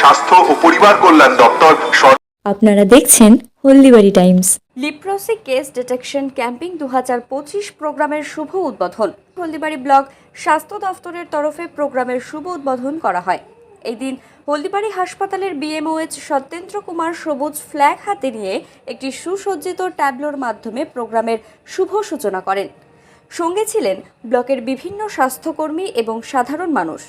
স্বাস্থ্য ও পরিবার কল্যাণ দপ্তর আপনারা দেখছেন Haldibari Times. Leprosy case detection camping দু হাজার পঁচিশ প্রোগ্রামের শুভ উদ্বোধন। হলদিবাড়ি ব্লক স্বাস্থ্য দফতরের তরফে প্রোগ্রামের শুভ উদ্বোধন করা হয়। এই দিন হলদিবাড়ি হাসপাতালের বিএমওএইচ সত্যেন্দ্র কুমার সবুজ ফ্ল্যাগ হাতে নিয়ে একটি সুসজ্জিত ট্যাবলোর মাধ্যমে প্রোগ্রামের শুভ সূচনা করেন। সঙ্গে ছিলেন ব্লকের বিভিন্ন স্বাস্থ্যকর্মী এবং সাধারণ মানুষ।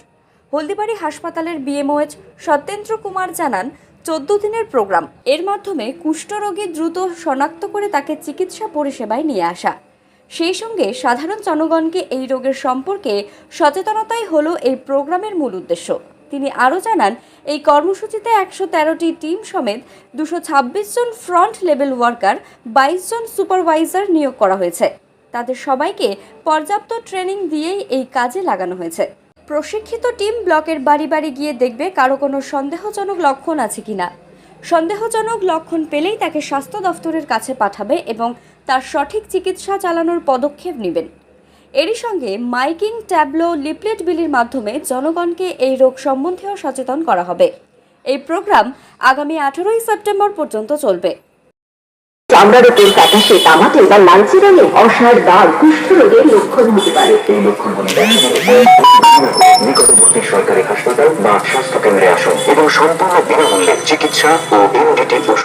হলদিবাড়ি হাসপাতালের বিএমওএইচ সত্যেন্দ্র কুমার জানান, চোদ্দ দিনের প্রোগ্রাম। এর মাধ্যমে কুষ্ঠরোগী দ্রুত শনাক্ত করে তাকে চিকিৎসা পরিষেবায় নিয়ে আসা। সেই সঙ্গে সাধারণ জনগণকে এই রোগের সম্পর্কে সচেতনতাই হলো এই প্রোগ্রামের মূল উদ্দেশ্য। তিনি আরও জানান, এই কর্মসূচিতে একশো তেরোটি টিম সমেত দুশো ছাব্বিশ জন ফ্রন্ট লেভেল ওয়ার্কার, বাইশ জন সুপারভাইজার নিয়োগ করা হয়েছে। তাদের সবাইকে পর্যাপ্ত ট্রেনিং দিয়েই এই কাজে লাগানো হয়েছে। প্রশিক্ষিত টিম ব্লকের বাড়ি বাড়ি গিয়ে দেখবে কারও কোনো সন্দেহজনক লক্ষণ আছে কিনা। সন্দেহজনক লক্ষণ পেলেই তাকে স্বাস্থ্য দফতরের কাছে পাঠাবে এবং তার সঠিক চিকিৎসা চালানোর পদক্ষেপ নেবেন। এরই সঙ্গে মাইকিং ট্যাবলো লিপলেট বিলির মাধ্যমে জনগণকে এই রোগ সম্বন্ধেও সচেতন করা হবে। এই প্রোগ্রাম আগামী আঠারোই সেপ্টেম্বর পর্যন্ত চলবে। তামাটে বা অসার দাগ কুষ্ঠরোগের লক্ষণ হতে পারে। বা স্বাস্থ্য কেন্দ্রে আসুন এবং সম্পূর্ণ বিনামূল্যে চিকিৎসা ও এমডিটি